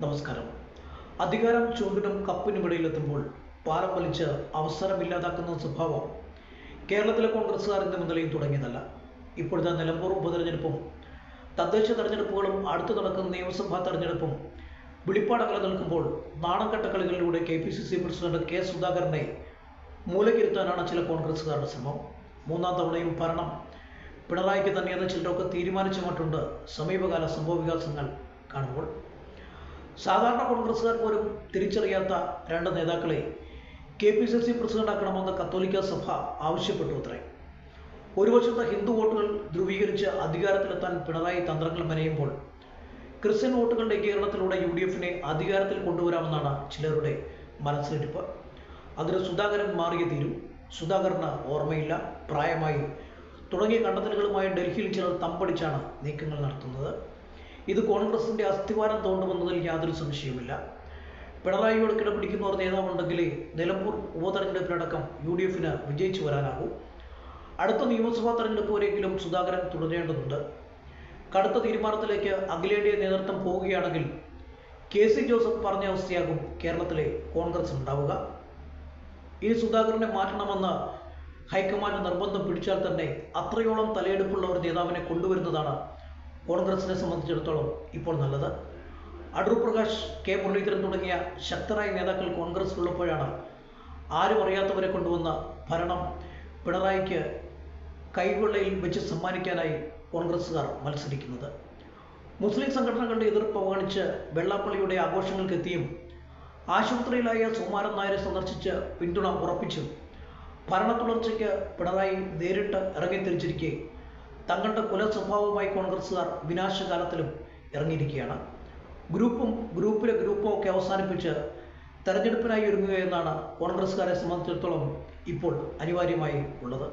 നമസ്കാരം. അധികാരം ചൂണ്ടിനും കപ്പിനുമിടയിലെത്തുമ്പോൾ പാലം വലിച്ച് അവസരമില്ലാതാക്കുന്ന സ്വഭാവം കേരളത്തിലെ കോൺഗ്രസ്സുകാരന്റെ ഇന്ന് മുതലേയും തുടങ്ങിയതല്ല. ഇപ്പോഴത്തെ നിലമ്പൂർ ഉപതെരഞ്ഞെടുപ്പും തദ്ദേശ തെരഞ്ഞെടുപ്പുകളും അടുത്തു നടക്കുന്ന നിയമസഭാ തെരഞ്ഞെടുപ്പും വിളിപ്പാടകല നിൽക്കുമ്പോൾ നാണംകെട്ട കളികളിലൂടെ K P C C president K സുധാകരനെ മൂലകിരുത്താനാണ് ചില കോൺഗ്രസ്സുകാരുടെ ശ്രമം. മൂന്നാം തവണയും ഭരണം. പിണറായിക്ക് തന്നെയെന്ന് ചിലരൊക്കെ തീരുമാനിച്ചു മാറ്റുണ്ട് സമീപകാല സംഭവ വികാസങ്ങൾ കാണുമ്പോൾ സാധാരണ കോൺഗ്രസ്സുകാർ പോലും തിരിച്ചറിയാത്ത രണ്ട് നേതാക്കളെ കെ പി സി സി പ്രസിഡന്റാക്കണമെന്ന് കത്തോലിക്ക സഭ ആവശ്യപ്പെട്ടു അത്രേ. ഒരു വശത്ത് ഹിന്ദു വോട്ടുകൾ ധ്രുവീകരിച്ച് അധികാരത്തിലെത്താൻ പിണറായി തന്ത്രങ്ങൾ മെനയുമ്പോൾ ക്രിസ്ത്യൻ വോട്ടുകളുടെ ഏകീകരണത്തിലൂടെ യു ഡി എഫിനെ അധികാരത്തിൽ കൊണ്ടുവരാമെന്നാണ് ചിലരുടെ മനസ്സിലിരിപ്പ്. അതിന് സുധാകരൻ മാറിയ തീരും സുധാകരന് ഓർമ്മയില്ല പ്രായമായി. തുടങ്ങിയ കണ്ടെത്തലുകളുമായി ഡൽഹിയിൽ ചിലർ തമ്പടിച്ചാണ് നീക്കങ്ങൾ നടത്തുന്നത്. ഇത് കോൺഗ്രസിന്റെ അസ്ഥിവാരം തോണ്ടുമെന്നതിൽ യാതൊരു സംശയവുമില്ല. പിണറായിയോട് കിടപിടിക്കുന്ന ഒരു നേതാവുണ്ടെങ്കിലേ നിലമ്പൂർ ഉപതെരഞ്ഞെടുപ്പിനടക്കം യു ഡി എഫിന് വിജയിച്ചു വരാനാകൂ. അടുത്ത നിയമസഭാ തെരഞ്ഞെടുപ്പ് വരെയെങ്കിലും സുധാകരൻ തുടരേണ്ടതുണ്ട്. കടുത്ത തീരുമാനത്തിലേക്ക് അഖിലേന്ത്യാ നേതൃത്വം പോവുകയാണെങ്കിൽ കെ സി ജോസഫ് പറഞ്ഞ അവസ്ഥയാകും കേരളത്തിലെ കോൺഗ്രസ് ഉണ്ടാവുക ഈ സുധാകരനെ മാറ്റണമെന്ന് ഹൈക്കമാൻഡ് നിർബന്ധം പിടിച്ചാൽ തന്നെ അത്രയോളം തലയെടുപ്പുള്ള ഒരു നേതാവിനെ കൊണ്ടുവരുന്നതാണ് കോൺഗ്രസിനെ സംബന്ധിച്ചിടത്തോളം ഇപ്പോൾ നല്ലത്. അടൂർ പ്രകാശ് കെ മുരളീധരൻ തുടങ്ങിയ ശക്തരായ നേതാക്കൾ കോൺഗ്രസിലുള്ളപ്പോഴാണ് ആരും അറിയാത്തവരെ കൊണ്ടുവന്ന ഭരണം പിണറായിക്ക് കൈവെള്ളയിൽ വെച്ച് സമ്മാനിക്കാനായി കോൺഗ്രസ്സുകാർ മത്സരിക്കുന്നത്. മുസ്ലിം സംഘടനകളുടെ എതിർപ്പ് അവഗണിച്ച് വെള്ളാപ്പള്ളിയുടെ ആഘോഷങ്ങൾക്കെത്തിയും ആശുപത്രിയിലായ സുമാരൻ നായരെ സന്ദർശിച്ച് പിന്തുണ ഉറപ്പിച്ചും ഭരണ തുടർച്ചയ്ക്ക് പിണറായി നേരിട്ട് ഇറങ്ങിത്തിരിച്ചിരിക്കെ തങ്ങളുടെ കുലസ്വഭാവവുമായി കോൺഗ്രസ്സുകാർ വിനാശകാലത്തിലും ഇറങ്ങിയിരിക്കുകയാണ്. ഗ്രൂപ്പും ഗ്രൂപ്പിലെ ഗ്രൂപ്പും ഒക്കെ അവസാനിപ്പിച്ച് തെരഞ്ഞെടുപ്പിനായി ഒരുങ്ങുക എന്നാണ് കോൺഗ്രസ്സുകാരെ സംബന്ധിച്ചിടത്തോളം ഇപ്പോൾ അനിവാര്യമായി ഉള്ളത്.